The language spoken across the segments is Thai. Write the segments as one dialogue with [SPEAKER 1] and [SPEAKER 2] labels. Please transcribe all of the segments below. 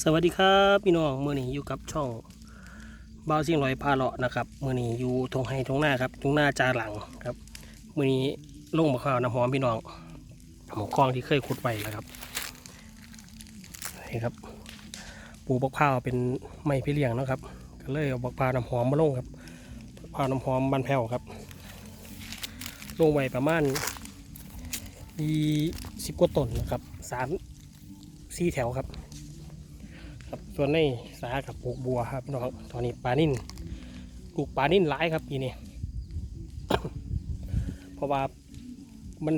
[SPEAKER 1] สวัสดีครับพี่น้องเมื่อนี้อยู่กับช่องบ้าวเสียงลอยพาเลาะนะครับเมื่อนี้อยู่ทงไฮทงหน้าครับทงหน้าจาหลังครับเมื่อนี้ลงมะพร้าวน้ำหอมพี่น้องหมองคลองที่เคยขุดไว้แล้วครับนี่ครับปลูกมะพร้าวเป็นไม้พี่เลี้ยงนะครับก็เลยเอามะพร้าวน้ำหอมมาลงครับมะพร้าวน้ำหอมบานแผ่วครับ ลงไว้ประมาณยี่สิบกว่าต้นนะครับสามสี่แถวครับ ครับส่วนในสากับปลูกบัวครับพี่น้องตอนนี้ปลานิ่นปลูกปลานิ่นหลายครับปีนี้เพราะว่ามัน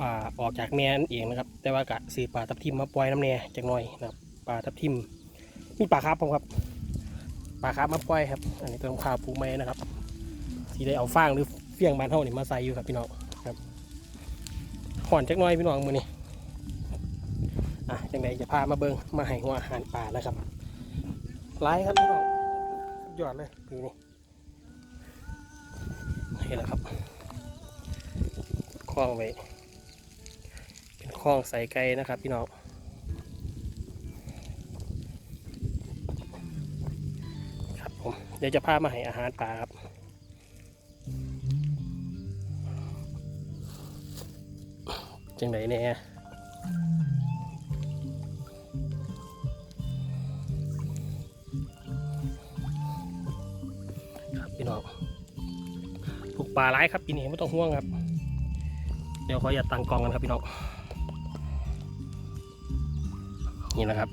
[SPEAKER 1] อ่าออกจากแม่นั่นเองนะครับ แต่ว่ากะสีปลาทับทิมมาปล่อยน้ำแน่จากหน่อยนะครับปลาทับทิมมีปลาคร์ฟผมครับปลาคร์ฟมาปล่อยครับ อันนี้เป็นข้าวปลูกไม้นะครับที่ได้เอาฟางหรือเฟี้ยงบานเท่านี่มาใส่อยู่ครับพี่น้องครับห่อนจากน้อยพี่น้องมือนี้ อะจังไดจะพามาเบิงมาให้หัวอาหารป่านะครับไล่ครับพี่น้องยอดเลยปีนี้นี่แหละครับคล้องไว้เป็นคล้องใส่ไก่นะครับพี่น้องครับผมเดี๋ยวจะพามาให้อาหารป่าครับจังไดเนี่ย น้องถูกป่าร้ายครับปีนี้ไม่ต้องห่วงครับ เดี๋ยวขออย่าตั้งกองกันครับพี่น้องนี่นะครับ